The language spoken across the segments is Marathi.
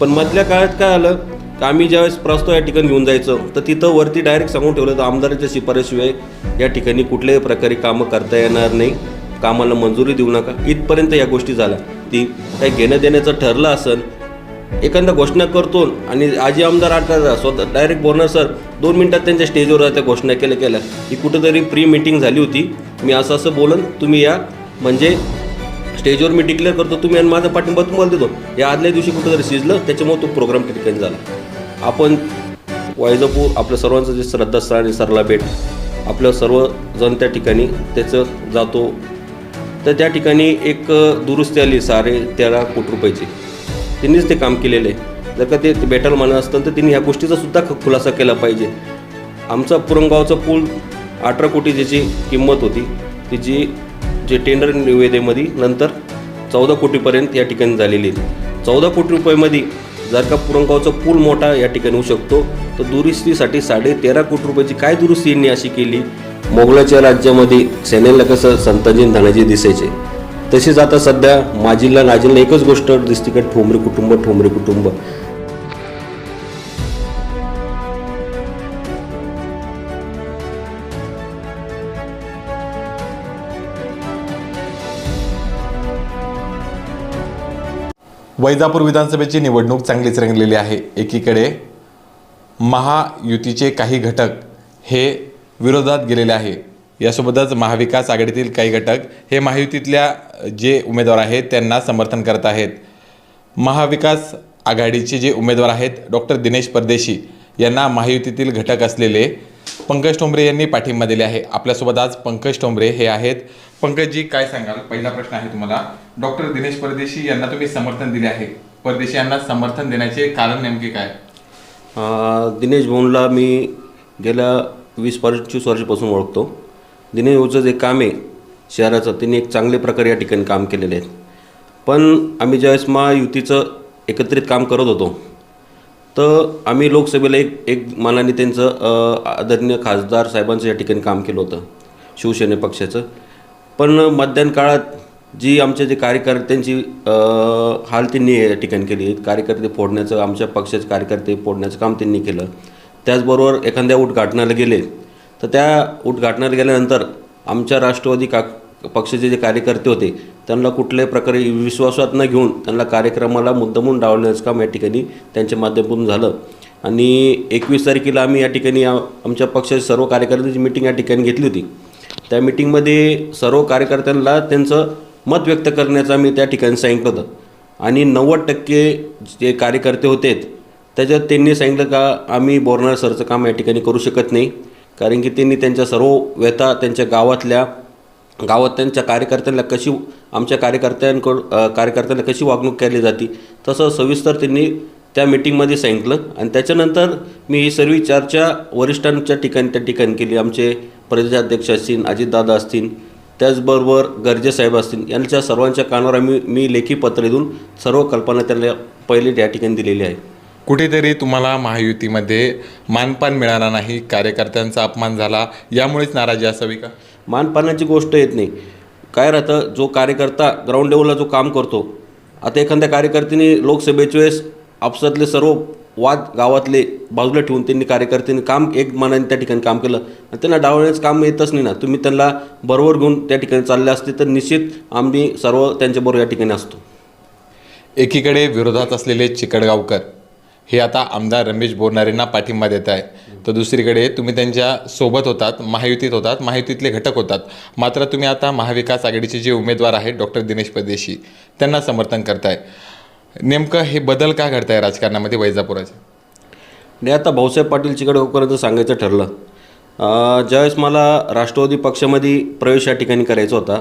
पण मधल्या काळात काय आलं? का आम्ही ज्यावेळेस प्रस्ताव या ठिकाणी घेऊन जायचं तर तिथं वरती डायरेक्ट सांगून ठेवलं तर आमदाराच्या शिफारशीशिवाय या ठिकाणी कुठल्याही प्रकारे कामं करता येणार नाही. कामाला मंजुरी देऊ नका. इथपर्यंत या गोष्टी झाल्या. ती काही घेणं देण्याचं ठरलं असेल एखादा घोषणा करतो आणि आजी आमदार आठ स्वतः डायरेक्ट बोलणार सर दोन मिनटात त्यांच्या स्टेजवर त्या घोषणा केल्या केल्या. ही कुठंतरी प्री मिटिंग झाली होती. मी असं असं बोलन तुम्ही या. म्हणजे स्टेजवर मी डिक्लेअर करतो तुम्ही आणि माझा पाठिंबा तुम्हाला देतो. या आदल्या दिवशी कुठेतरी शिजलं त्याच्यामुळे तो प्रोग्राम त्या ठिकाणी झाला. आपण वायजापूर आपल्या सर्वांचं जे श्रद्धास्थळ आणि सरला भेट आपलं सर्वजण त्या ठिकाणी त्याचं जातो. तर त्या ठिकाणी एक दुरुस्ती आली सारे तेरा कोटी रुपयाची. त्यांनीच ते काम केलेलं. आहे जर का ते ते भेटायला असतं तर त्यांनी ह्या गोष्टीचा सुद्धा ख- खुलासा केला पाहिजे. आमचा पुरंगावचा पूल अठरा कोटी ज्याची किंमत होती तिची जे टेंडर निवेदेमध्ये नंतर चौदा कोटीपर्यंत या ठिकाणी झालेली आहे चौदा कोटी रुपयामध्ये जर का पुरंगावचा पूल मोठा या ठिकाणी होऊ शकतो तर दुरुस्तीसाठी साडे तेरा कोटी रुपयाची काय दुरुस्ती यांनी अशी केली? मोगलाच्या राज्यामध्ये सैन्याला कसं संताजी धनाजी दिसायचे? तसेच आता सध्या माजीला नाजीला एकच गोष्ट दिसते का? ठोंबरे कुटुंब ठोंबरे कुटुंब. वैजापूर विधानसभेची निवडणूक चांगलीच रंगलेली आहे. एकीकडे महायुतीचे काही घटक हे विरोधात गेलेले आहे. यासोबतच महाविकास आघाडीतील काही घटक हे महायुतीतल्या जे उमेदवार आहेत त्यांना समर्थन करत आहेत. महाविकास आघाडीचे जे उमेदवार आहेत डॉक्टर दिनेश परदेशी यांना महायुतीतील घटक असलेले पंकज ठोंबरे यांनी पाठिंबा दिले आहे. आपल्यासोबत आज पंकज ठोंबरे हे आहेत. पंकजजी काय सांगाल? पहिला प्रश्न आहे तुम्हाला. डॉक्टर दिनेश परदेशी यांना तुम्ही समर्थन दिले आहे. परदेशी यांना समर्थन देण्याचे कारण नेमके काय? दिनेश भाऊंला मी गेल्या वीस पंचवीस वर्षापासून ओळखतो. दिनेश भाऊचं जे काम आहे शहराचं त्यांनी एक चांगल्या प्रकारे या ठिकाणी काम केलेले आहेत. पण आम्ही ज्यावेळेस महायुतीचं एकत्रित काम करत होतो तर आम्ही लोकसभेला एक एक मानाने त्यांचं आदरणीय खासदार साहेबांचं या ठिकाणी काम केलं होतं शिवसेने पक्षाचं. पण मतदान काळात जी आमचे जे कार्यकर्त्यांची हाल त्यांनी या ठिकाणी केली. कार्यकर्ते फोडण्याचं आमच्या पक्षाचे कार्यकर्ते फोडण्याचं काम त्यांनी केलं. त्याचबरोबर एखाद्या उद्घाटनाला गेले. तर त्या उद्घाटनाला गेल्यानंतर आमच्या राष्ट्रवादी का पक्षाचे जे कार्यकर्ते होते त्यांना कुठल्याही प्रकारे विश्वासात न घेऊन त्यांना कार्यक्रमाला मुद्दामून डावलण्याचं काम या ठिकाणी त्यांच्या माध्यमातून झालं. आणि एकवीस तारखेला आम्ही या ठिकाणी आमच्या पक्षाच्या सर्व कार्यकर्त्यांची मिटिंग या ठिकाणी घेतली होती. त्या मिटिंगमध्ये सर्व कार्यकर्त्यांना त्यांचं मत व्यक्त करण्याचं आम्ही त्या ठिकाणी सांगितलं होतं. आणि नव्वद टक्के जे कार्यकर्ते होते त्याच्यात त्यांनी सांगितलं का आम्ही बोरणार सरचं काम या ठिकाणी करू शकत नाही. कारण की त्यांनी त्यांच्या सर्व व्यथा त्यांच्या गावातल्या गावात त्यांच्या कार्यकर्त्यांना कशी आमच्या कार्यकर्त्यांकडून कार्यकर्त्यांना कशी वागणूक केली जाते तसं सविस्तर त्यांनी त्या मिटिंगमध्ये सांगितलं. आणि त्याच्यानंतर मी ही सर्व चर्चा वरिष्ठांच्या ठिकाणी त्या ठिकाणी केली. आमचे प्रदेशाध्यक्ष असतील अजितदादा असतील त्याचबरोबर गर्जे साहेब असतील यांच्या सर्वांच्या कानावर आम्ही मी लेखी पत्र देऊन सर्व कल्पना त्यांना पहिले त्या ठिकाणी दिलेली आहे. कुठेतरी तुम्हाला महायुतीमध्ये मानपान मिळाला नाही कार्यकर्त्यांचा अपमान झाला यामुळेच नाराजी असावी का? मानपानाची गोष्ट येत नाही. काय राहतं जो कार्यकर्ता ग्राउंड लेवलला जो काम करतो आता एखाद्या कार्यकर्त्याने लोकसभेच्या वेळेस आपसातले सर्व वाद गावातले बाजूला ठेवून त्यांनी कार्यकर्त्यांनी काम एक मनाने त्या ठिकाणी काम केलं. आणि त्यांना डावण्याचं काम येतच नाही ना. तुम्ही त्यांना बरोबर घेऊन त्या ठिकाणी चालले असते तर निश्चित आम्ही सर्व त्यांच्याबरोबर या ठिकाणी असतो. एकीकडे विरोधात असलेले चिकडगावकर हे आता आमदार रमेश बोरणारेंना पाठिंबा देत आहे तर दुसरीकडे तुम्ही त्यांच्यासोबत होतात महायुतीत होतात महायुतीतले घटक होतात. मात्र तुम्ही आता महाविकास आघाडीचे जे उमेदवार आहेत डॉक्टर दिनेश परदेशी त्यांना समर्थन करताय. नेमकं हे बदल का घडताय राजकारणामध्ये वैजापुराचे? नाही आता भाऊसाहेब पाटील चिकडगावकरांचं सांगायचं ठरलं ज्यावेळेस मला राष्ट्रवादी पक्षामध्ये प्रवेश या ठिकाणी करायचा होता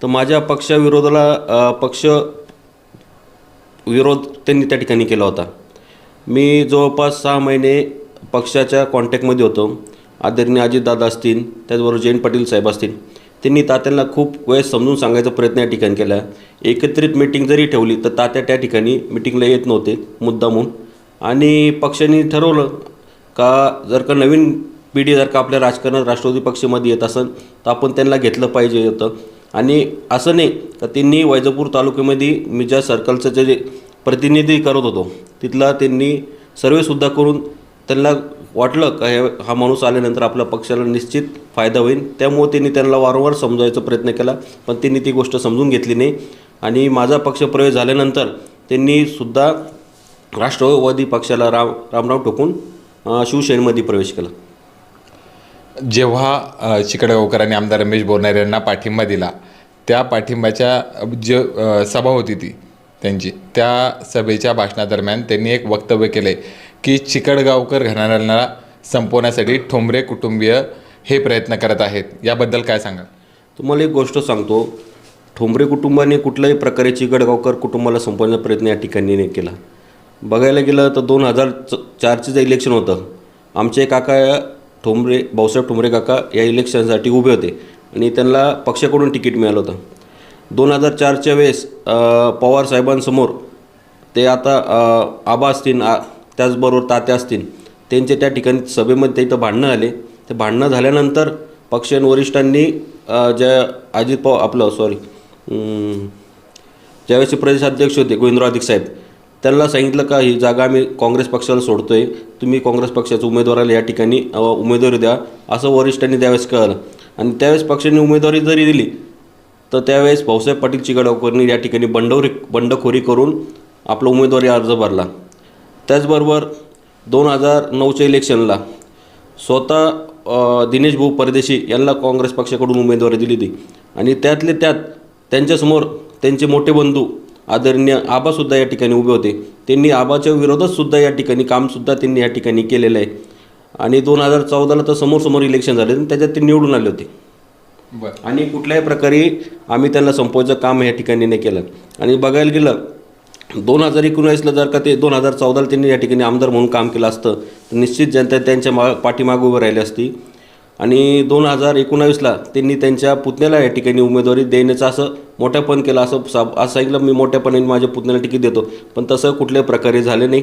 तर माझ्या पक्षाविरोधाला पक्ष विरोध त्यांनी त्या ठिकाणी केला होता. मी जवळपास सहा महिने पक्षाच्या कॉन्टॅक्टमध्ये होतो. आदरणीय अजितदादा असतील त्याचबरोबर जयंत पाटील साहेब असतील. त्यांनी तात्यांना खूप वेळेस समजून सांगायचा प्रयत्न या ठिकाणी केला. एकत्रित मिटिंग जरी ठेवली तर तात्या त्या ठिकाणी मिटिंगला येत नव्हते मुद्दामून. आणि पक्षाने ठरवलं का जर का नवीन पिढी जर का आपल्या राजकारणात राष्ट्रवादी पक्षामध्ये येत असेल तर आपण त्यांना घेतलं पाहिजे होतं. आणि असं नाही का त्यांनी वैजापूर तालुक्यामध्ये मी ज्या सर्कलचं जे प्रतिनिधी करत होतो तिथला त्यांनी सर्वेसुद्धा करून त्यांना वाटलं का हे हा माणूस आल्यानंतर आपल्या पक्षाला निश्चित फायदा होईल. त्यामुळे त्यांनी त्यांना वारंवार समजायचा प्रयत्न केला पण त्यांनी ती गोष्ट समजून घेतली नाही. आणि माझा पक्षप्रवेश झाल्यानंतर त्यांनी सुद्धा राष्ट्रवादी पक्षाला राम रामराव ठोकून शिवसेनेमध्ये प्रवेश केला. जेव्हा चिकडगावकरांनी आमदार रमेश बोरनारे यांना पाठिंबा दिला त्या पाठिंबाच्या जे सभा होती ती त्यांची त्या सभेच्या भाषणादरम्यान त्यांनी एक वक्तव्य केले. की चिकडगावकर घराण्याला संपवण्यासाठी ठोंबरे कुटुंबीय हे प्रयत्न करत आहेत. याबद्दल काय सांगाल? तुम्हाला एक गोष्ट सांगतो. ठोंबरे कुटुंबाने कुठल्याही प्रकारे चिकडगावकर कुटुंबाला संपवण्याचा प्रयत्न या ठिकाणी नाही केला. बघायला गेलं तर दोन हजार च चारचं जे इलेक्शन होतं. आमचे काका ठोंबरे भाऊसाहेब ठोंबरे काका या इलेक्शनसाठी उभे होते आणि त्यांना पक्षाकडून तिकीट मिळालं होतं. दोन हजार चारच्या वेळेस पवार साहेबांसमोर ते आता आबा असतील आ त्याचबरोबर तात्या असतील त्यांचे त्या ठिकाणी सभेमध्ये ते इथं भांडणं आले ते भांडणं झाल्यानंतर पक्ष वरिष्ठांनी ज्या अजित पवार आपलं सॉरी ज्यावेळेस प्रदेशाध्यक्ष होते गोविंदराव अधिक साहेब त्यांना सांगितलं का ही जागा आम्ही काँग्रेस पक्षाला सोडतो आहे तुम्ही काँग्रेस पक्षाच्या उमेदवाराला या ठिकाणी उमेदवारी द्या असं वरिष्ठांनी त्यावेळेस कळलं. आणि त्यावेळेस पक्षाने उमेदवारी जरी दिली तर त्यावेळेस भाऊसाहेब पाटील चिकडगावकरनी या ठिकाणी बंडवरी बंडखोरी करून आपला उमेदवारी अर्ज भरला. त्याचबरोबर दोन हजार नऊच्या इलेक्शनला स्वतः दिनेश भाऊ परदेशी यांना काँग्रेस पक्षाकडून उमेदवारी दिली होती. आणि त्यातले त्यात त्यांच्यासमोर त्यांचे मोठे बंधू आदरणीय आबासुद्धा या ठिकाणी उभे होते. त्यांनी आबाच्या विरोधात सुद्धा या ठिकाणी कामसुद्धा त्यांनी या ठिकाणी केलेलं आहे. आणि दोन हजार चौदाला तर समोर समोर इलेक्शन झाले आणि त्याच्यात ते निवडून आले होते. बरं. आणि कुठल्याही प्रकारे आम्ही त्यांना संपवायचं काम या ठिकाणी नाही केलं. आणि बघायला गेलं दोन हजार एकोणावीसला जर का ते दोन हजार चौदाला त्यांनी या ठिकाणी आमदार म्हणून काम केलं असतं तर निश्चित जनता त्यांच्या मा पाठीमागं उभं राहिली असती. आणि दोन हजार एकोणावीसला त्यांनी त्यांच्या पुतण्याला या ठिकाणी उमेदवारी देण्याचं असं मोठ्यापण केलं असं सा असं सांगितलं मी मोठ्यापणाने माझ्या पुतण्याला तिकीट देतो. पण तसं कुठल्याही प्रकारे झालं नाही.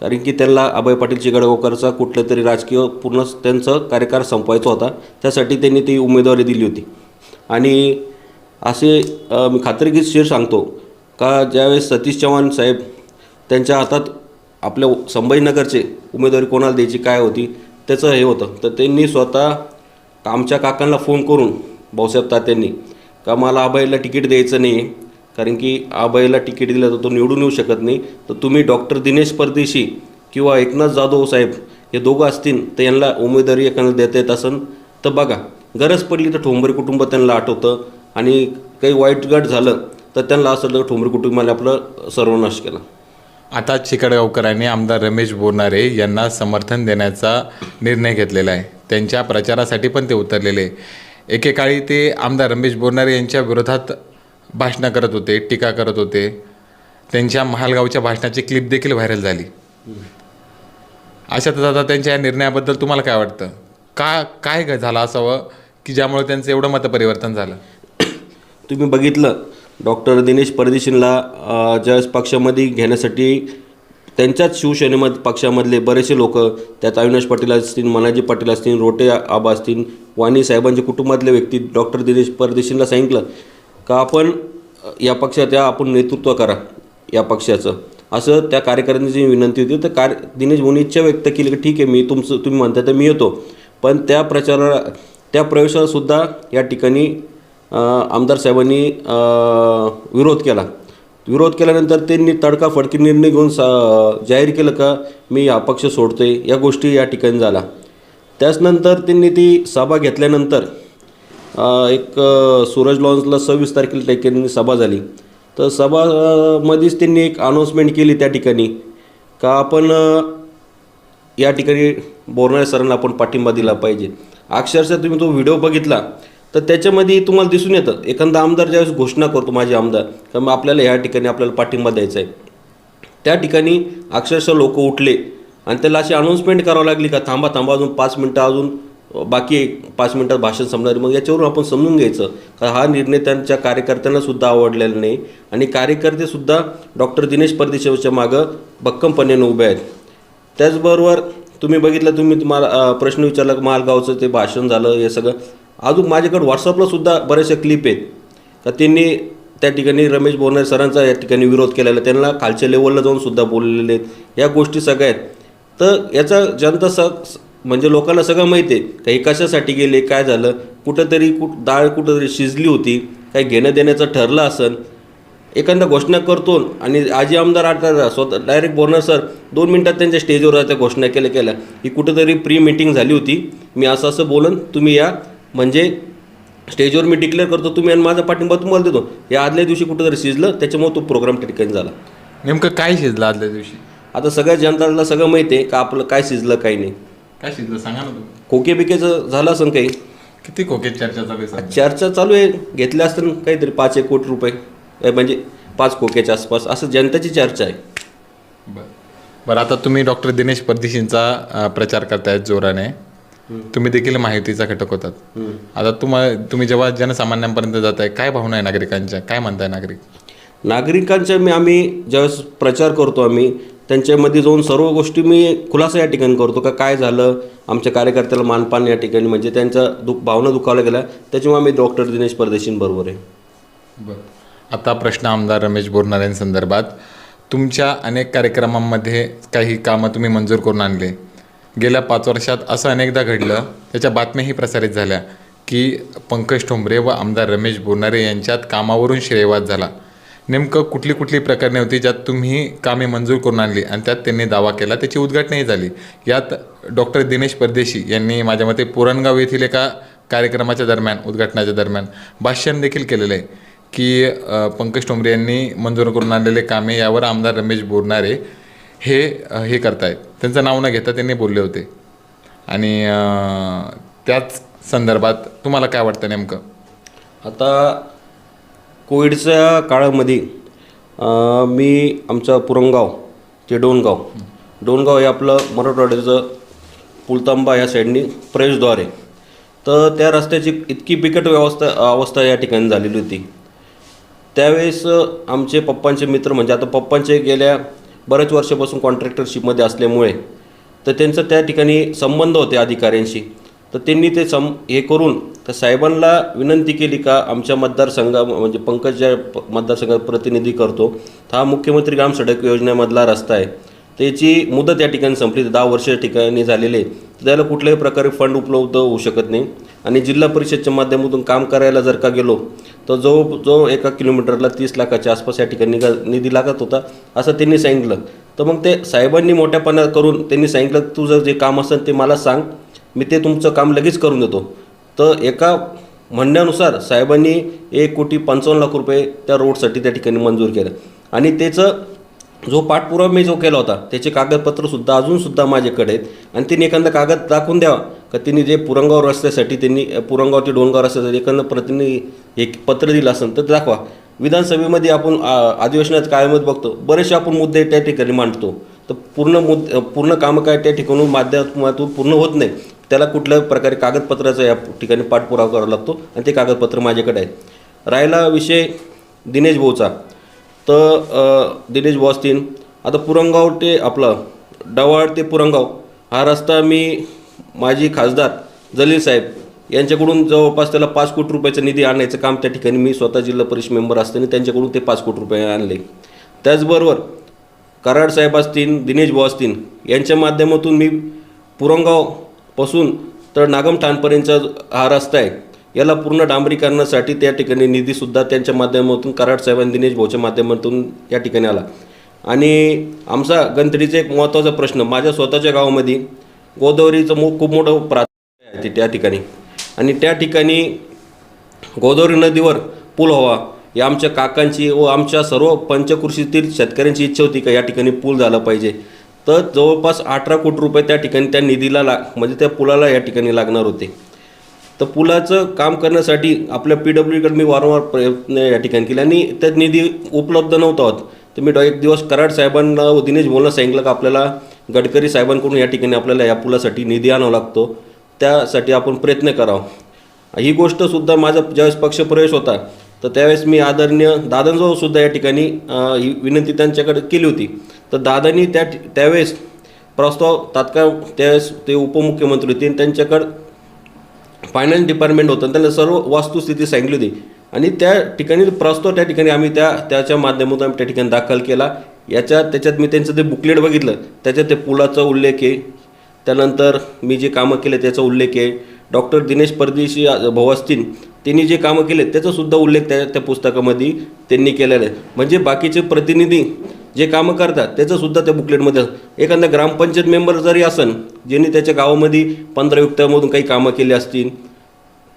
कारण की त्यांना अभय पाटील चिगडगावकरचा कुठलं तरी राजकीय पूर्ण त्यांचं कार्यकाळ संपवायचा होता. त्यासाठी त्यांनी ती उमेदवारी दिली होती. आणि असे मी मी खात्रीशीर सांगतो का ज्यावेळेस सतीश चव्हाण साहेब त्यांच्या हातात आपल्या संभाजीनगरचे उमेदवारी कोणाला द्यायची काय होती त्याचं हे होतं. तर त्यांनी स्वतः आमच्या काकांना फोन करून भाऊसाहेब तात्यांनी का मला आबाईला तिकीट द्यायचं नाही कारण की आबाईला तिकीट दिलं तर तो निवडून येऊ शकत नाही. तर तुम्ही डॉक्टर दिनेश परदेशी किंवा एकनाथ जाधव साहेब हे दोघं असतील तर यांना उमेदवारी एखाद्या देता येत असेल तर बघा गरज पडली तर ठोंबरे कुटुंब त्यांना आठवतं आणि काही वाईट गट झालं तर त्यांना असं वाटलं ठोंबरे कुटुंबाने आपलं सर्वनाश केला. आता चिकडगावकरांनी आमदार रमेश बोरनारे यांना समर्थन देण्याचा निर्णय घेतलेला आहे. त्यांच्या प्रचारासाठी पण ते उतरलेले. एकेकाळी ते आमदार रमेश बोरनारे यांच्या विरोधात भाषणं करत होते टीका करत होते. त्यांच्या महालगावच्या भाषणाची क्लिप देखील व्हायरल झाली. अशातच आता त्यांच्या या निर्णयाबद्दल तुम्हाला काय वाटतं? का काय झालं असावं की ज्यामुळे त्यांचं एवढं मतपरिवर्तन झालं? तुम्ही बघितलं डॉक्टर दिनेश परदेशींना अ, ज्यावेळेस पक्षामध्ये घेण्यासाठी त्यांच्याच शिवसेनेमध्ये पक्षामधले बरेचसे लोक त्यात अविनाश पाटील असतील मनाजी पाटील असतील रोटे आबा असतील वाणी साहेबांच्या कुटुंबातले व्यक्ती डॉक्टर दिनेश परदेशींना सांगितलं का आपण या पक्षात या आपण नेतृत्व करा या पक्षाचं. असं त्या कार्यकर्त्यांची विनंती होती. तर कार्य दिनेश भाऊनी इच्छा व्यक्त केली की ठीक आहे मी तुमचं तुम्ही म्हणता तर मी येतो. पण त्या प्रचारा त्या प्रवेशालासुद्धा या ठिकाणी आमदार साहेबांनी विरोध केला. विरोध केल्यानंतर त्यांनी तडकाफडकी निर्णय घेऊन सा जाहीर केलं का मी हा पक्ष आहे या गोष्टी या ठिकाणी झाला त्याचनंतर त्यांनी ती सभा घेतल्यानंतर एक सूरज लॉन्सला सव्वीस तारखेला ठिकाणी सभा झाली. तर सभा मध्येच त्यांनी एक अनाऊन्समेंट केली त्या ठिकाणी का आपण या ठिकाणी बोरणारे सरांना आपण पाठिंबा दिला पाहिजे. अक्षरशः तुम्ही तो व्हिडिओ बघितला तर त्याच्यामध्ये तुम्हाला दिसून येतं. एखादा आमदार ज्यावेळेस घोषणा करतो माझे आमदार का मग आपल्याला ह्या ठिकाणी आपल्याला पाठिंबा द्यायचा आहे. त्या ठिकाणी अक्षरशः लोक उठले आणि त्याला अशी अनाऊन्समेंट करावं लागली का थांबा थांबा अजून पाच मिनटं अजून बाकी पाच मिनटात भाषण संपणार मग याच्यावरून आपण समजून घ्यायचं का हा निर्णय त्यांच्या कार्यकर्त्यांना सुद्धा आवडलेला नाही. आणि कार्यकर्तेसुद्धा डॉक्टर दिनेश परदेशाच्या मागं भक्कमपणे उभे आहेत. त्याचबरोबर तुम्ही बघितलं तुम्ही तुम्हाला प्रश्न विचारला की मालगावचं ते भाषण झालं हे सगळं. अजून माझ्याकडे व्हॉट्सअपला सुद्धा बऱ्याचशा क्लिप आहेत. का त्यांनी त्या ठिकाणी रमेश बोरनारे सरांचा या ठिकाणी विरोध केलेला त्यांना खालच्या लेवलला जाऊन सुद्धा बोललेले आहेत. या गोष्टी सगळ्या आहेत. तर याचा जनता स म्हणजे लोकांना सगळं माहिती आहे. का हे कशासाठी गेले काय झालं? कुठंतरी कुठ डाळ कुठंतरी शिजली होती. काही घेणं देण्याचं ठरलं असन एखादा घोषणा करतो आणि आजी आमदार आता स्वतः डायरेक्ट बोलणार सर दोन मिनटात त्यांच्या स्टेजवर त्या घोषणा केल्या केल्या. ही कुठंतरी प्री मिटिंग झाली होती. मी असं असं बोलन तुम्ही या. म्हणजे स्टेजवर मी डिक्लेअर करतो तुम्ही आणि माझा पाठिंबा तुम्हाला देतो. या आदल्या दिवशी कुठंतरी शिजलं त्याच्यामुळे तो प्रोग्राम ठिकाणी झाला. नेमकं काय शिजलं आदल्या दिवशी? आता सगळ्या जनताला सगळं माहिती आहे का आपलं काय शिजलं काय नाही. काय शिजलं? सांगा ना तुम्ही. खोके बिकेचं झालं असं काही? किती खोके चर्चा चालू आहे सध्या? चर्चा चालू आहे. घेतल्या असतं काहीतरी पाच एक कोटी रुपये. म्हणजे पाच खोक्याच्या आसपास. असं जनतेची चर्चा आहे. बरं. बरं आता तुम्ही डॉक्टर दिनेश परदेशींचा अ, प्रचार करतायत जोराने. तुम्ही देखील माहितीचा घटक होतात. आता तुम्हा तुम्ही जेव्हा जनसामान्यांपर्यंत जात आहे काय भावना आहे नागरिकांच्या? काय म्हणताय नागरिक? नागरिकांच्या मी आम्ही ज्यावेळेस प्रचार करतो आम्ही त्यांच्यामध्ये जाऊन सर्व गोष्टी मी खुलासा या ठिकाणी करतो का काय झालं आमच्या कार्यकर्त्याला मानपान या ठिकाणी म्हणजे त्यांच्या दुःख भावना दुखावल्या गेल्या त्याच्यामुळे आम्ही डॉक्टर दिनेश परदेशींबरोबर आहे. बरं. आता प्रश्न आमदार रमेश बोरणाऱ्यांसंदर्भात तुमच्या अनेक कार्यक्रमांमध्ये काही कामं तुम्ही मंजूर करून आणले. गेल्या पाच वर्षात असं अनेकदा घडलं त्याच्या बातम्याही प्रसारित झाल्या की पंकज ठोंबरे व आमदार रमेश बोरणारे यांच्यात कामावरून श्रेयवाद झाला. नेमकं कुठली कुठली प्रकरणे होती ज्यात तुम्ही कामे मंजूर करून आणली आणि त्यात त्यांनी दावा केला त्याची उद्घाटनही झाली. यात डॉक्टर दिनेश परदेशी यांनी माझ्या मते पुरणगाव येथील एका कार्यक्रमाच्या दरम्यान उद्घाटनाच्या दरम्यान भाषण देखील केलेलं आहे की पंकज ठोंबरे यांनी मंजूर करून आणलेले कामे यावर आमदार रमेश बोरणारे हे हे करतायत. त्यांचं नाव न घेता त्यांनी बोलले होते. आणि त्याच संदर्भात तुम्हाला काय वाटतं नेमकं? आता कोविडच्या काळामध्ये मी आमचं पुरंगाव ते डोणगाव डोणगाव हे आपलं मराठवाड्याचं पुलतांबा या साईडनी प्रवेशद्वार आहे. तर त्या रस्त्याची इतकी बिकट व्यवस्था अवस्था या ठिकाणी झालेली होती. त्यावेळेस आमचे पप्पांचे मित्र म्हणजे आता पप्पांचे गेल्या बऱ्याच वर्षापासून कॉन्ट्रॅक्टरशिपमध्ये असल्यामुळे तर त्यांचं त्या ठिकाणी संबंध होते अधिकाऱ्यांशी. तर त्यांनी ते सम हे करून तर साहेबांना विनंती केली का आमच्या मतदारसंघा म्हणजे पंकज ज्या मतदारसंघात प्रतिनिधी करतो तर हा मुख्यमंत्री ग्राम सडक योजनेमधला रस्ता आहे. त्याची मुदत या ठिकाणी संपली दहा वर्ष या ठिकाणी झालेली आहे. त्याला कुठल्याही प्रकारे फंड उपलब्ध होऊ शकत नाही. आणि जिल्हा परिषदच्या माध्यमातून काम करायला जर का गेलो तर जो जो एका किलोमीटरला तीस लाखाच्या आसपास या ठिकाणी निघा- निधी लागत होता असं त्यांनी सांगितलं. तर मग ते साहेबांनी मोठ्यापणा करून त्यांनी सांगितलं तुझं जे काम असेल ते मला सांग मी ते तुमचं काम लगेच करून देतो. तर एका म्हणण्यानुसार साहेबांनी एक कोटी पंचावन्न लाख रुपये त्या रोडसाठी त्या ठिकाणी मंजूर केलं. आणि त्याचं जो पाठपुरावा मी जो केला होता त्याचे कागदपत्रसुद्धा अजूनसुद्धा माझ्याकडे आहेत. आणि तिने एखादा कागद दाखवून द्यावा. का त्यांनी जे पुरंगाव रस्त्यासाठी त्यांनी पुरंगाव ते डोंगाव रस्त्यासाठी एखादं प्रतिनिधी एक पत्र दिलं असेल तर दाखवा. विधानसभेमध्ये आपण आ, अधिवेशनात कायमत बघतो. बरेचसे आपण मुद्दे त्या ठिकाणी मांडतो. तर पूर्ण मुद पूर्ण कामं काय त्या ठिकाणून माध्यमातून पूर्ण होत नाही. त्याला कुठल्या प्रकारे कागदपत्राचा या ठिकाणी पाठपुरावा करावा लागतो आणि ते कागदपत्र माझ्याकडे आहेत. राहिला विषय दिनेश भाऊचा. तर दिनेश भाऊ असतील. आता पुरंगाव ते आपलं डवाळ ते पुरंगाव. हा रस्ता मी माजी खासदार जलील साहेब यांच्याकडून जवळपास त्याला पाच कोटी रुपयाचा निधी आणायचं काम त्या ठिकाणी मी स्वतः जिल्हा परिषद मेंबर असताना त्यांच्याकडून ते पाच कोटी रुपये आणले. त्याचबरोबर कराड साहेब असतील दिनेश भाऊ असतील यांच्या माध्यमातून मी पुरंगावपासून तर नागमठाणपर्यंतचा हा रस्ता आहे याला पूर्ण डांबरीकरणासाठी त्या ठिकाणी निधीसुद्धा त्यांच्या माध्यमातून कराड साहेब आणि दिनेश भाऊच्या माध्यमातून या ठिकाणी आला. आणि आमचा गणतडीचा एक महत्त्वाचा प्रश्न माझ्या स्वतःच्या गावामध्ये गोदावरीचं मो खूप मोठं प्राधान्य आहे ते त्या ठिकाणी. आणि त्या ठिकाणी गोदावरी नदीवर पूल व्हावा ही आमच्या काकांची व आमच्या सर्व पंचकृषीतील शेतकऱ्यांची इच्छा होती का या ठिकाणी पूल झाला पाहिजे. तर जवळपास अठरा कोटी रुपये त्या ठिकाणी त्या निधीला लाग म्हणजे त्या पुलाला या ठिकाणी लागणार होते. तर पुलाचं काम करण्यासाठी आपल्या पी डब्ल्यूकडे मी वारंवार प्रयत्न या ठिकाणी केले आणि त्यात निधी उपलब्ध नव्हता होत. तर मी डॉ- एक दिवस कराड साहेबांना व दिनेश बोलणं सांगितलं का आपल्याला गडकरी साहेबांकडून या ठिकाणी आपल्याला या पुलासाठी निधी आणावा लागतो. त्यासाठी आपण प्रयत्न करावा. ही गोष्टसुद्धा माझा ज्यावेळेस पक्षप्रवेश होता तर त्यावेळेस मी आदरणीय दादांजवळसुद्धा या ठिकाणी ही विनंती त्यांच्याकडे केली होती. तर दादांनी त्या त्यावेळेस प्रस्ताव तात्काळ त्यावेळेस ते उपमुख्यमंत्री होते आणि त्यांच्याकडं फायनान्स डिपार्टमेंट होतं आणि त्यांना सर्व वास्तुस्थिती सांगितली होती. आणि त्या ठिकाणी प्रस्ताव त्या ठिकाणी आम्ही त्या त्याच्या माध्यमातून आम्ही त्या ठिकाणी दाखल केला. याच्या त्याच्यात मी त्यांचं ते बुकलेट बघितलं. त्याच्यात ते पुलाचा उल्लेख आहे. त्यानंतर मी जे कामं केले त्याचा उल्लेख आहे. डॉक्टर दिनेश परदेशी भवास्तीन त्यांनी जे कामं केले त्याचासुद्धा उल्लेख त्या त्या पुस्तकामध्ये त्यांनी केलेला आहे. म्हणजे बाकीचे प्रतिनिधी जे कामं करतात त्याचंसुद्धा त्या बुकलेटमध्ये एखादा ग्रामपंचायत मेंबर जरी असन ज्यांनी त्याच्या गावामध्ये पंधरा युक्त्यामधून काही कामं केली असतील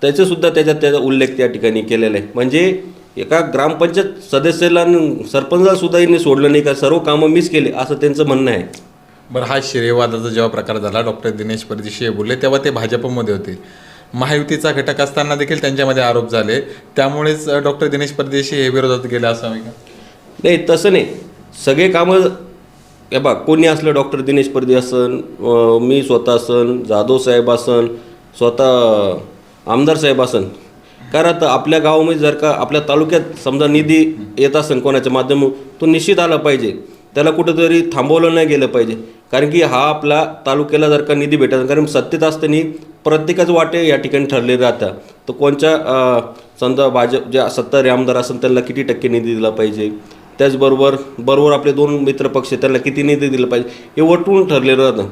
त्याचेसुद्धा त्याच्यात त्याचा उल्लेख त्या ठिकाणी केलेला आहे. म्हणजे एका ग्रामपंचायत सदस्याला आणि सरपंचाला सुद्धा यांनी सोडलं नाही का सर्व कामं मीच केले असं त्यांचं म्हणणं आहे. बरं हा श्रेयवादाचा जेव्हा प्रकार झाला डॉक्टर दिनेश परदेशी हे बोलले तेव्हा ते भाजपमध्ये होते. महायुतीचा घटक असताना देखील त्यांच्यामध्ये आरोप झाले. त्यामुळेच डॉक्टर दिनेश परदेशी हे विरोधात गेले असावे का? नाही तसं नाही. सगळे कामं हे बा कोणी असलं डॉक्टर दिनेश परदे असन अं, मी स्वतः असन जाधव साहेब असन स्वतः आमदार साहेब असन कारण आता आपल्या गावामध्ये जर का आपल्या तालुक्यात समजा निधी येत असेल कोणाच्या माध्यम तो निश्चित आला पाहिजे. त्याला कुठंतरी थांबवलं नाही गेलं पाहिजे. कारण की हा आपला तालुक्याला जर का निधी भेटत कारण सत्तेत असताना प्रत्येकाचं वाटे या ठिकाणी ठरले राहतात. तर कोणच्या समजा भाजप जे सत्ताधारी आमदार असेल त्यांना किती टक्के निधी दिला पाहिजे? त्याचबरोबर बरोबर आपले दोन मित्रपक्ष त्यांना किती निधी दिला पाहिजे? हे वटवून ठरलेलं राहतं.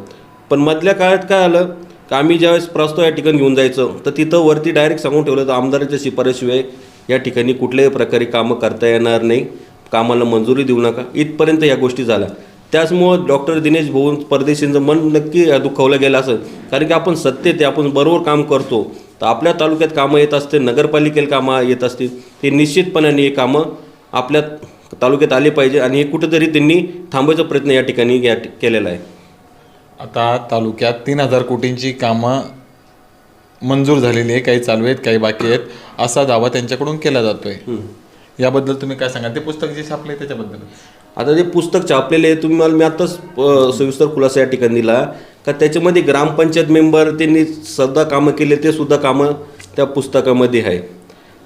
पण मधल्या काळात काय आलं? का आम्ही ज्यावेळेस प्रस्ताव या ठिकाणी घेऊन जायचं तर तिथं वरती डायरेक्ट सांगून ठेवलं तर आमदाराच्या शिफारशिवाय या ठिकाणी कुठल्याही प्रकारे कामं करता येणार नाही कामाला मंजुरी देऊ नका. इथपर्यंत या गोष्टी झाल्या. त्याचमुळं डॉक्टर दिनेश भाऊ परदेशींचं मन नक्की दुखावलं गेलं असं. कारण की आपण सत्तेत आपण बरोबर काम करतो. तर आपल्या तालुक्यात कामं येत असते नगरपालिकेला कामं येत असतील ते निश्चितपणाने हे कामं आपल्या तालुक्यात आले पाहिजे आणि हे कुठेतरी त्यांनी थांबायचा प्रयत्न या ठिकाणी या केलेला आहे. आता तालुक्यात तीन हजार कोटींची कामं मंजूर झालेली आहे. काही चालू आहेत काही बाकी आहेत. असा दावा त्यांच्याकडून केला जातोय. याबद्दल तुम्ही काय सांगा ते पुस्तक जे छापलंय त्याच्याबद्दल. आता जे पुस्तक छापलेले आहे तुम्ही मला मी आत्ताच सविस्तर खुलासा या ठिकाणी दिला. का त्याच्यामध्ये ग्रामपंचायत मेंबर त्यांनी सुद्धा कामं केले ते सुद्धा कामं त्या पुस्तकामध्ये आहे.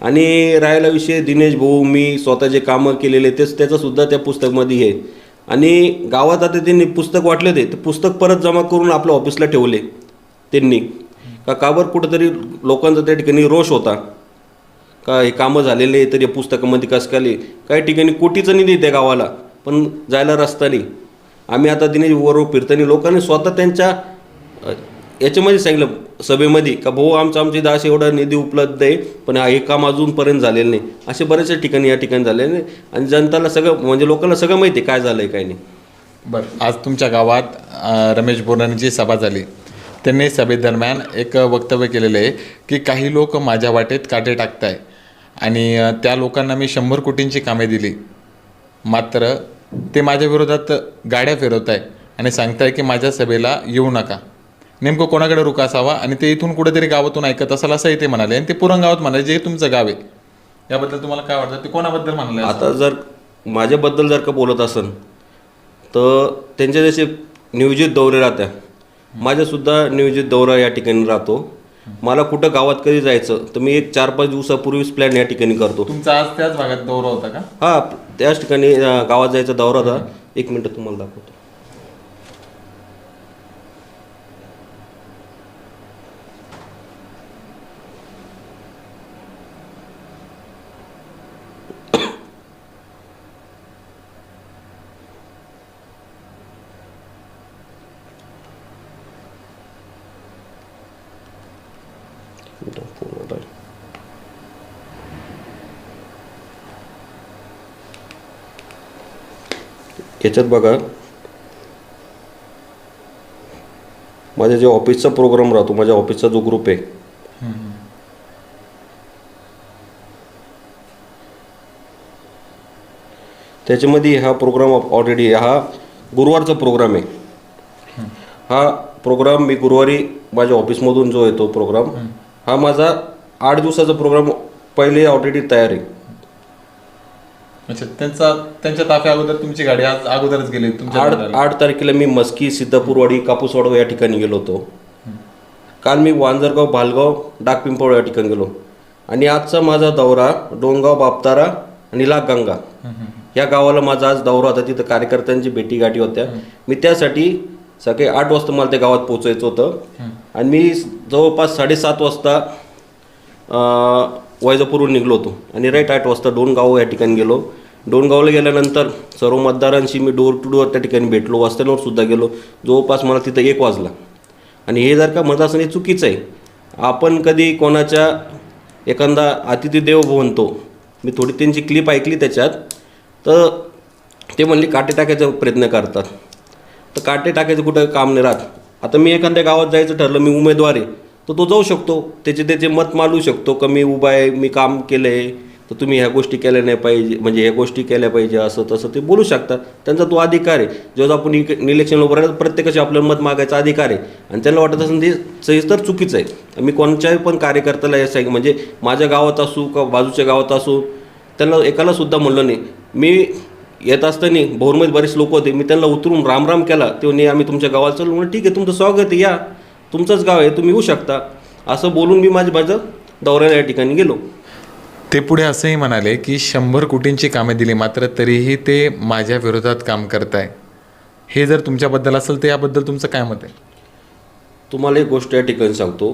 आणि राहिला विषय दिनेश भाऊ मी स्वतः जे कामं केलेले तेच त्याचं सुद्धा त्या पुस्तकामध्ये आहे. आणि गावात आता त्यांनी पुस्तक वाटले ते पुस्तक परत जमा करून आपल्या ऑफिसला ठेवले त्यांनी. का काबर कुठंतरी लोकांचा त्या ठिकाणी रोष होता? का हे कामं झालेले तर या पुस्तकामध्ये कसं काय काही ठिकाणी कोटीचं निधी त्या गावाला पण जायला रस्ता नाही. आम्ही आता तिने बरोबर फिरताना लोकांनी स्वतः त्यांच्या याच्यामध्ये सांगितलं सभेमध्ये का भाऊ आमचं आमची दास एवढा निधी उपलब्ध आहे पण हे काम अजूनपर्यंत झालेलं नाही. असे बरेचसे ठिकाणी या ठिकाणी झालेले नाही. आणि जनताला सगळं म्हणजे लोकांना सगळं माहिती आहे काय झालं आहे काय नाही. बरं आज तुमच्या गावात रमेश बोरांची सभा झाली. त्यांनी सभेदरम्यान एक वक्तव्य केलेलं आहे की काही लोक माझ्या वाटेत काटे टाकताय. आणि त्या लोकांना मी शंभर कोटींची कामे दिली. मात्र ते माझ्या विरोधात गाड्या फिरवत आहे आणि सांगताय की माझ्या सभेला येऊ नका. नेमकं कोणाकडे रुख असावा आणि ते इथून कुठेतरी गावातून ऐकत असाल असंही ते म्हणाले आणि ते पुरंग गावात म्हणाले जे तुमचं गाव आहे. याबद्दल तुम्हाला काय वाटतं? ते कोणाबद्दल म्हणाले? आता जर माझ्याबद्दल जर का बोलत असन तर त्यांचे जसे नियोजित दौरे राहत्या. माझ्यासुद्धा नियोजित दौरा या ठिकाणी राहतो. मला कुठं गावात कधी जायचं तर मी एक चार पाच दिवसापूर्वीच प्लॅन या ठिकाणी करतो. तुमचा आज त्याच भागात दौरा होता का? हा त्याच ठिकाणी गावात जायचा दौरा होता. एक मिनटं तुम्हाला दाखवतो. याच्यात बघा माझ्या जे ऑफिसचा प्रोग्राम राहतो माझ्या ऑफिसचा जो ग्रुप आहे त्याच्यामध्ये हा प्रोग्राम ऑलरेडी हा गुरुवारचा प्रोग्राम आहे. हा प्रोग्राम मी गुरुवारी माझ्या ऑफिसमधून जो येतो प्रोग्राम हा माझा आठ दिवसाचा प्रोग्राम पहिले ऑलरेडी तयार आहे. अच्छा त्यांचा त्यांच्या ताफ्या अगोदर तुमची गाडी आज अगोदरच गेली तुमच्या आठ. आठ तारखेला मी मस्की सिद्धापूरवाडी कापूसवाडा या ठिकाणी गेलो होतो. काल मी वांजरगाव भालगाव डाकपिंपळ या ठिकाणी गेलो. आणि आजचा माझा दौरा डोंगाव बापतारा आणि लाखगंगा या गावाला माझा आज दौरा होता. तिथं कार्यकर्त्यांची भेटी गाठी होत्या. मी त्यासाठी सकाळी आठ वाजता मला त्या गावात पोचायचं होतं. आणि मी जवळपास साडेसात वाजता अं, वैजापूरहून निघलो होतो. आणि राईट आठ वाजता दोन गाव या ठिकाणी गेलो. दोन गावला गेल्यानंतर सर्व मतदारांशी मी डोर टू डोअर त्या ठिकाणी भेटलो. वस्त्यांवर सुद्धा गेलो. जवळपास मला तिथं एक वाजला. आणि हे जर का मतदारसंघ असं हे चुकीचं आहे आपण कधी कोणाच्या एखादा अतिथी देव म्हणतो मी थोडी त्यांची क्लिप ऐकली त्याच्यात तर ते म्हणले काटे टाकायचा प्रयत्न करतात. तर काटे टाकायचं कुठं काम नाही राहत. आता मी एखाद्या गावात जायचं ठरलं मी उमेदवार आहे. तर तो जाऊ शकतो. त्याचे त्याचे मत मांडू शकतो. का मी उभा आहे मी काम केलं आहे तर तुम्ही ह्या गोष्टी केल्या नाही पाहिजे म्हणजे ह्या गोष्टी केल्या पाहिजे असं तसं ते बोलू शकतात. त्यांचा तो अधिकार आहे. जेव्हा आपण इलेक्शन उभं राहिलं प्रत्येकाचे आपलं मत मागायचा अधिकार आहे. आणि त्यांना वाटत असेल ते सविस्तर चुकीचं आहे. मी कोणत्याही पण कार्यकर्त्याला या सांग म्हणजे माझ्या गावात असू का बाजूच्या गावात असू त्यांना एकाला सुद्धा म्हणलं नाही. मी येत असताना भोरमध्ये बरेच लोक होते. मी त्यांना उतरून रामराम केला. तेव्हा म्हणे आम्ही तुमच्या गावात चालू म्हणून ठीक आहे तुमचं स्वागत आहे या. तुमचंच गाव आहे तुम्ही येऊ शकता. असं बोलून मी माझ्या माझं दौऱ्याला या ठिकाणी गेलो. ते पुढे असंही म्हणाले की शंभर कोटींची कामे दिली मात्र तरीही ते माझ्या विरोधात काम करत आहे हे जर तुमच्याबद्दल असेल तर याबद्दल तुमचं काय मत आहे? तुम्हाला एक गोष्ट या ठिकाणी सांगतो.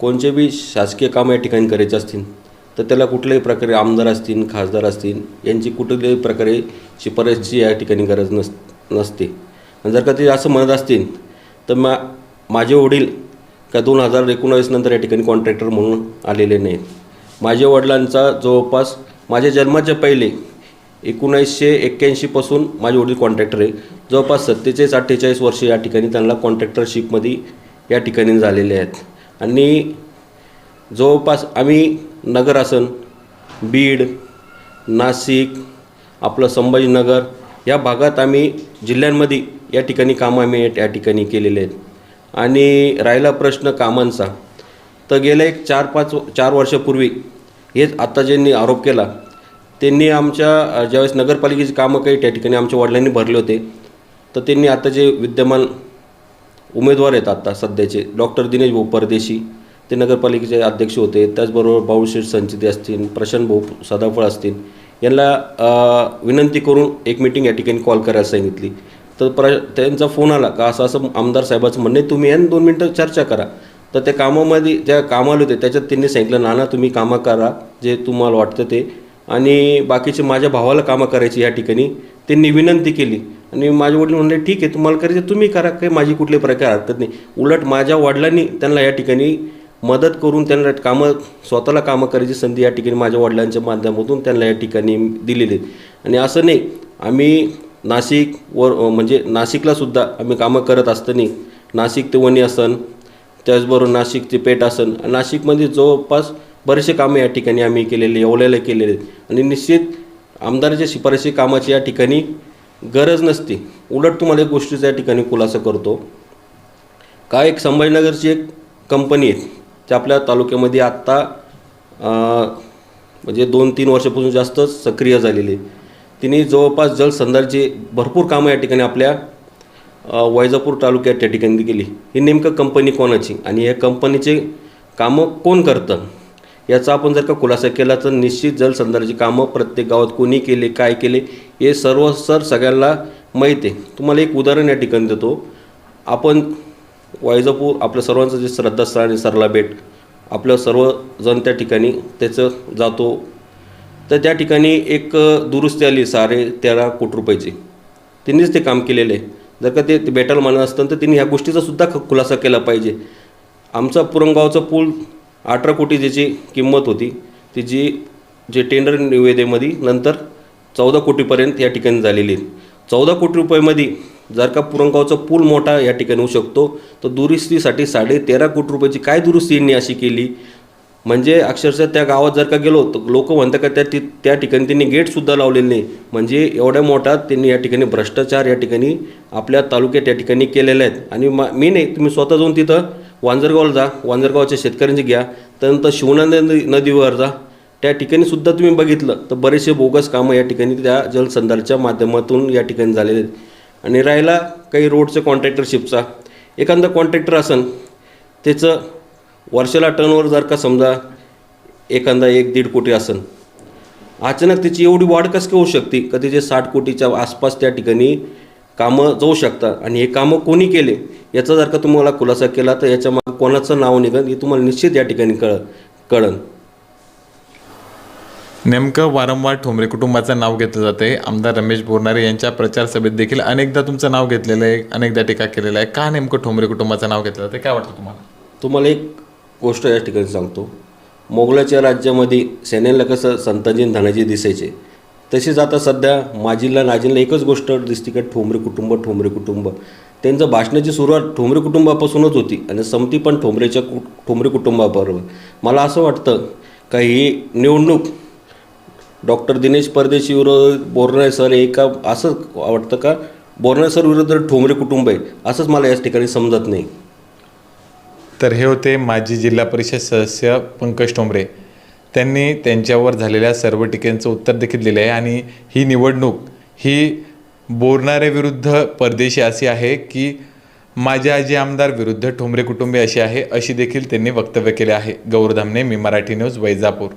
कोणते बी शासकीय कामं या ठिकाणी करायचे असतील तर त्याला कुठल्याही प्रकारे आमदार असतील खासदार असतील यांची कुठल्याही प्रकारे शिफारसची या ठिकाणी गरज नस नसते. जर का ते असं म्हणत असतील तर मा माझे वडील का दोन हजार एकोणावीस नंतर या ठिकाणी कॉन्ट्रॅक्टर म्हणून आलेले नाहीत. माझ्या वडिलांचा जवळपास माझ्या जन्माच्या पहिले एकोणीसशे एक्क्याऐंशीपासून माझे वडील कॉन्ट्रॅक्टर आहे. जवळपास सत्तेचाळीस अठ्ठेचाळीस वर्ष या ठिकाणी त्यांना कॉन्ट्रॅक्टरशिपमध्ये या ठिकाणी झालेले आहेत. आणि जवळपास आम्ही नगरासन बीड नाशिक आपलं संभाजीनगर या भागात आम्ही जिल्ह्यांमध्ये या ठिकाणी कामं आम्ही या ठिकाणी केलेले आहेत. आणि राहिला प्रश्न कामांचा तर गेल्या एक चार पाच चार वर्षापूर्वी हेच आत्ता ज्यांनी आरोप केला त्यांनी आमच्या ज्यावेळेस नगरपालिकेची कामं काही त्या ठिकाणी आमच्या वडिलांनी भरले होते तर त्यांनी आता जे विद्यमान उमेदवार आहेत आत्ता सध्याचे डॉक्टर दिनेश भाऊ परदेशी ते नगरपालिकेचे अध्यक्ष होते त्याचबरोबर बाळूशेठ संचिते असतील प्रशांत भाऊ सदाफळ असतील यांना विनंती करून एक मीटिंग या ठिकाणी कॉल करायला सांगितली. तर प्र त्यांचा फोन आला का असं असं आमदार साहेबाचं म्हणणे तुम्ही या दोन मिनटं चर्चा करा. तर त्या कामामध्ये ज्या कामाला होते त्याच्यात त्यांनी सांगितलं नाना तुम्ही कामं करा जे तुम्हाला वाटतं ते. आणि बाकीचे माझ्या भावाला कामं करायची या ठिकाणी त्यांनी विनंती केली. आणि माझे वडील म्हणले ठीक आहे तुम्हाला करायचं तुम्ही करा काही माझी कुठले प्रकारे हरकत नाही. उलट माझ्या वडिलांनी त्यांना या ठिकाणी मदत करून त्यांना कामं स्वतःला कामं करायची संधी या ठिकाणी माझ्या वडिलांच्या माध्यमातून त्यांना या ठिकाणी दिलेली आहे. आणि असं नाही आम्ही नाशिक वर म्हणजे नाशिकला सुद्धा आम्ही कामं करत असताना नाशिक ते वणी असन त्याचबरोबर नाशिकचे पेठ असन. नाशिकमध्ये जवळपास बरेचसे कामं या ठिकाणी आम्ही केलेले येवल्याला केलेले आणि निश्चित आमदाराच्या शिफारशी कामाची या ठिकाणी गरज नसते. उलट तुम्हाला एक गोष्टीचा या ठिकाणी खुलासा करतो. का एक संभाजीनगरची एक कंपनी आहे ते आपल्या तालुक्यामध्ये आत्ता म्हणजे दोन तीन वर्षापासून जास्त सक्रिय झालेली आहे तिने जवळपास जलसंधारची भरपूर कामं या ठिकाणी आपल्या वैजापूर तालुक्यात त्या ठिकाणी केली. ही नेमकं कंपनी कोणाची आणि या कंपनीचे कामं कोण करतं? याचा आपण जर का खुलासा केला तर निश्चित जलसंधारणाची कामं प्रत्येक गावात कोणी केले काय केले हे सर्व सर सगळ्यांना माहीत आहे. तुम्हाला एक उदाहरण या ठिकाणी देतो. आपण वैजापूर आपल्या सर्वांचं जे श्रद्धास्थळ आणि सरला बेट आपलं सर्वजण त्या ठिकाणी त्याचं जातो. तर त्या ठिकाणी एक दुरुस्ती आली साडे तेरा कोटी रुपयाची. त्यांनीच ते काम केलेलं आहे. जर का ते बेटल मानत असतं तर त्यांनी ह्या गोष्टीचा सुद्धा ख- खुलासा केला पाहिजे. आमचा पुरंगावचा पूल अठरा कोटी ज्याची किंमत होती ती जी जे टेंडर निवेदेमध्ये नंतर चौदा कोटीपर्यंत या ठिकाणी झालेली आहे. चौदा कोटी रुपयामध्ये जर का पुरंगावचा पूल मोठा या ठिकाणी होऊ शकतो तर दुरुस्तीसाठी साडे तेरा कोटी रुपयाची काय दुरुस्ती यांनी अशी केली म्हणजे अक्षरशः त्या गावात जर का गेलो तर लोक म्हणतात का त्या ति त्या ठिकाणी त्यांनी गेटसुद्धा लावलेले नाही. म्हणजे एवढ्या मोठा त्यांनी या ठिकाणी भ्रष्टाचार या ठिकाणी आपल्या तालुक्यात या ठिकाणी केलेले आहेत. आणि मा मी नाही तुम्ही स्वतः जाऊन तिथं वांजरगावला जा वांजरगावच्या शेतकऱ्यांची घ्या. त्यानंतर शिवनंदी नदी नदीवर जा. त्या ठिकाणी सुद्धा तुम्ही बघितलं तर बरेचसे बोगस कामं या ठिकाणी त्या जलसंधारच्या माध्यमातून या ठिकाणी झालेले आहेत. आणि राहिला काही रोडचं कॉन्ट्रॅक्टरशिपचा एखादा कॉन्ट्रॅक्टर असन त्याचं वर्षाला टर्नवर जर का समजा एखादा एक दीड कोटी असन अचानक त्याची एवढी वाढ कसं होऊ शकते? का त्याचे साठ कोटीच्या आसपास त्या ठिकाणी कामं जाऊ शकतात? आणि हे कामं कोणी केले? याचा जर का तुम्हाला खुलासा केला तर याच्या मागे कोणाचं नाव निघत हे तुम्हाला निश्चित या ठिकाणी कळ कळन. नेमकं वारंवार ठोंबरे कुटुंबाचं नाव घेतलं जाते. आमदार रमेश बोरनारे यांच्या प्रचार सभेत देखील अनेकदा तुमचं नाव घेतलेलं आहे अनेकदा टीका केलेलं आहे. का नेमकं ठोंबरे कुटुंबाचं नाव घेतलं जाते? काय वाटतं तुम्हाला? तुम्हाला एक गोष्ट या ठिकाणी सांगतो. मोगलाच्या राज्यामध्ये सेनेला कसं संतांजी धनाजी दिसायचे तसेच आता सध्या माजीला नाजीला एकच गोष्ट दिसते का ठोंबरे कुटुंब ठोंबरे कुटुंब. त्यांचं भाषणाची सुरुवात ठोंबरे कुटुंबापासूनच होती आणि समती पण ठोंबरेच्या कु ठोंबरे कुटुंबाबरोबर. मला असं वाटतं का ही निवडणूक डॉक्टर दिनेश परदेशी विरोध बोरणे सर हे का असं वाटतं का? बोरणे सर विरुद्ध ठोंबरे कुटुंब आहे असंच मला याच ठिकाणी समजत नाही. तर हे होते माजी जिल्हा परिषद सदस्य पंकज ठोंबरे. त्यांनी त्यांच्यावर झालेल्या सर्व टीकेचं उत्तर देखील दिलं आहे आणि ही निवडणूक ही बोरणाऱ्याविरुद्ध परदेशी अशी आहे की माझ्या आजी आमदार विरुद्ध ठोंबरे कुटुंबे अशी आहे अशी देखील त्यांनी वक्तव्य केले आहे. गौरधामने मी मराठी न्यूज वैजापूर.